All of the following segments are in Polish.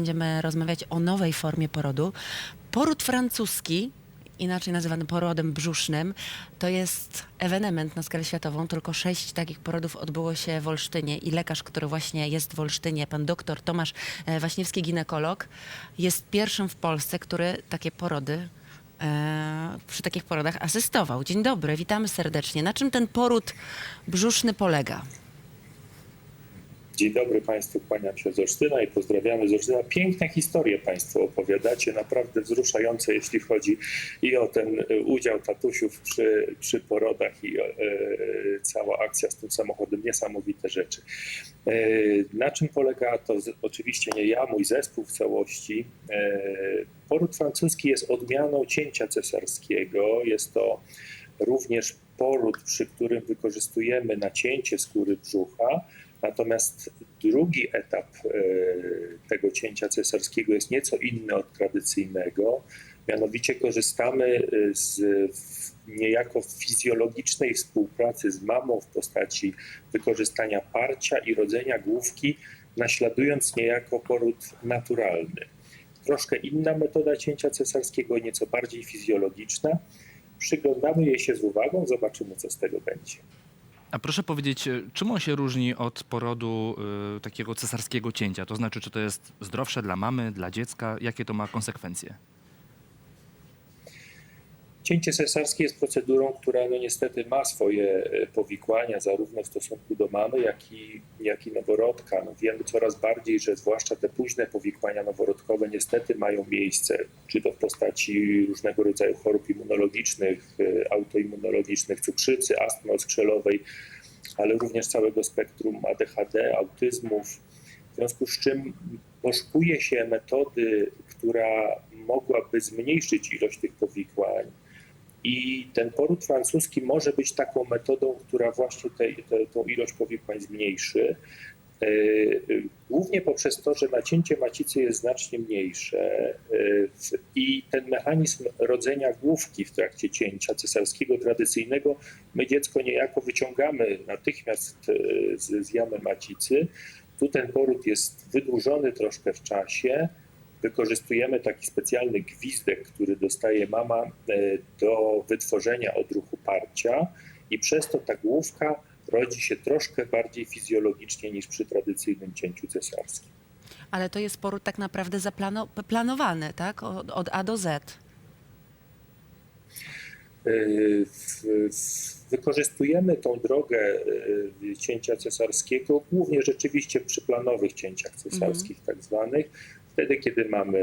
Będziemy rozmawiać o nowej formie porodu. Poród francuski, inaczej nazywany porodem brzusznym, to jest ewenement na skalę światową. Tylko sześć takich porodów odbyło się w Olsztynie i lekarz, który właśnie jest w Olsztynie, pan doktor Tomasz e, Waśniewski, ginekolog, jest pierwszym w Polsce, który takie porody e, przy takich porodach asystował. Dzień dobry, witamy serdecznie. Na czym ten poród brzuszny polega? Dzień dobry Państwu, kłaniam się z Olsztyna i pozdrawiamy z Olsztyna. Piękne historie Państwo opowiadacie, naprawdę wzruszające, jeśli chodzi i o ten e, udział tatusiów przy, przy porodach i e, cała akcja z tym samochodem, niesamowite rzeczy. E, na czym polega to? Oczywiście nie ja, mój zespół w całości. E, poród francuski jest odmianą cięcia cesarskiego, jest to również poród, przy którym wykorzystujemy nacięcie skóry brzucha, Natomiast drugi etap e, tego cięcia cesarskiego jest nieco inny od tradycyjnego. Mianowicie korzystamy e, z niejako fizjologicznej współpracy z mamą w postaci wykorzystania parcia i rodzenia główki, naśladując niejako poród naturalny. Troszkę inna metoda cięcia cesarskiego, nieco bardziej fizjologiczna. Przyglądamy jej się z uwagą, zobaczymy, co z tego będzie. A proszę powiedzieć, e, czym on się różni od porodu y, takiego cesarskiego cięcia? To znaczy, czy to jest zdrowsze dla mamy, dla dziecka? Jakie to ma konsekwencje? Cięcie cesarskie jest procedurą, która no niestety ma swoje e, powikłania, zarówno w stosunku do mamy, jak i, jak i noworodka. No wiemy coraz bardziej, że zwłaszcza te późne powikłania noworodkowe niestety mają miejsce, czy to w postaci różnego rodzaju chorób immunologicznych, e, autoimmunologicznych, cukrzycy, astmy oskrzelowej, ale również całego spektrum ADHD, autyzmów. W związku z czym poszukuje się metody, która mogłaby zmniejszyć ilość tych powikłań i ten poród francuski może być taką metodą, która właśnie tę ilość powikłań zmniejszy. E, głównie poprzez to, że nacięcie macicy jest znacznie mniejsze e, i ten mechanizm rodzenia główki w trakcie cięcia cesarskiego tradycyjnego, my dziecko niejako wyciągamy natychmiast e, z, z jamy macicy. Tu ten poród jest wydłużony troszkę w czasie, wykorzystujemy taki specjalny gwizdek, który dostaje mama e, do wytworzenia odruchu parcia i przez to ta główka rodzi się troszkę bardziej fizjologicznie niż przy tradycyjnym cięciu cesarskim. Ale to jest poród tak naprawdę zaplanowany, tak? Od, od A do Z. E, wykorzystujemy tą drogę e, cięcia cesarskiego głównie rzeczywiście przy planowych cięciach cesarskich, mm. tak zwanych, wtedy, kiedy mamy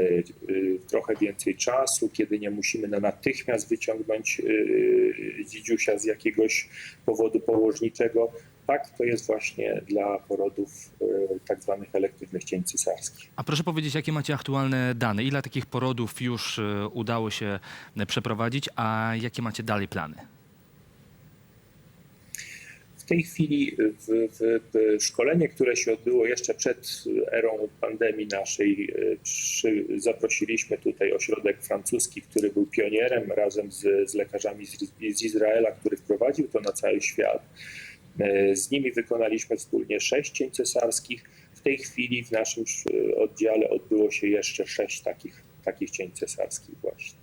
y, trochę więcej czasu, kiedy nie musimy na natychmiast wyciągnąć y, dzidziusia z jakiegoś powodu położniczego. Tak, to jest właśnie dla porodów y, tak zwanych elektywnych cięć cesarskich. A proszę powiedzieć, jakie macie aktualne dane? Ile takich porodów już udało się przeprowadzić, a jakie macie dalej plany? W tej chwili w, w, szkolenie, które się odbyło jeszcze przed erą pandemii naszej, e, przy, zaprosiliśmy tutaj ośrodek francuski, który był pionierem razem z, z lekarzami z, z Izraela, który wprowadził to na cały świat. E, z nimi wykonaliśmy wspólnie sześć cięć cesarskich. W tej chwili w naszym oddziale odbyło się jeszcze sześć takich, takich cięć cesarskich właśnie.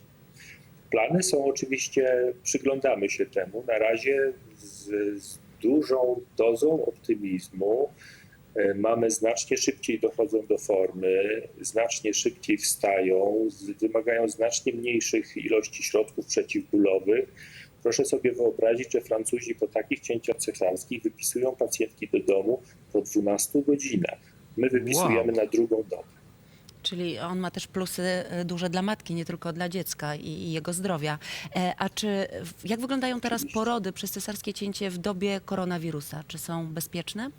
Plany są oczywiście, przyglądamy się temu. Na razie z, z dużą dozą optymizmu. E, mamy znacznie szybciej dochodzą do formy, znacznie szybciej wstają, wymagają znacznie mniejszych ilości środków przeciwbólowych. Proszę sobie wyobrazić, że Francuzi po takich cięciach cesarskich wypisują pacjentki do domu po 12 godzinach. My wypisujemy wow. na drugą dobę. Czyli on ma też plusy e, duże dla matki, nie tylko dla dziecka i, i jego zdrowia. E, a czy jak wyglądają teraz porody przez cesarskie cięcie w dobie koronawirusa? Czy są bezpieczne? Y,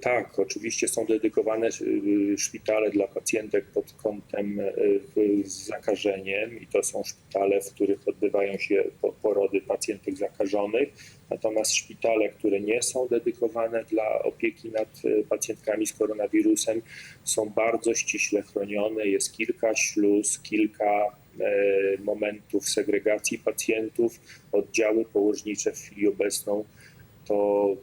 tak, oczywiście są dedykowane y, szpitale dla pacjentek pod kątem y, z zakażeniem i to są szpitale, w których odbywają się porody pacjentek zakażonych. Natomiast szpitale, które nie są dedykowane dla opieki nad pacjentkami z koronawirusem, są bardzo ściśle chronione. Jest kilka śluz, kilka momentów segregacji pacjentów. Oddziały położnicze w chwili obecną to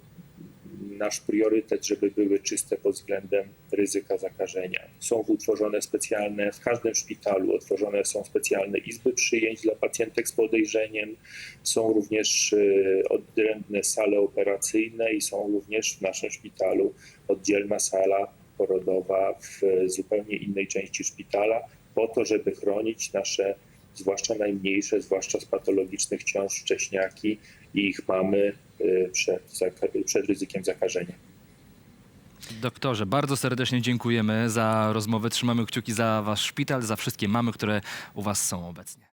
nasz priorytet, żeby były czyste pod względem ryzyka zakażenia. Są utworzone specjalne, w każdym szpitalu otworzone są specjalne izby przyjęć dla pacjentek z podejrzeniem. Są również e, odrębne sale operacyjne i są również w naszym szpitalu oddzielna sala porodowa w zupełnie innej części szpitala, po to, żeby chronić nasze, zwłaszcza najmniejsze, zwłaszcza z patologicznych ciąż wcześniaki i ich mamy y, przed, przed ryzykiem zakażenia. Doktorze, bardzo serdecznie dziękujemy za rozmowę. Trzymamy kciuki za wasz szpital, za wszystkie mamy, które u was są obecnie.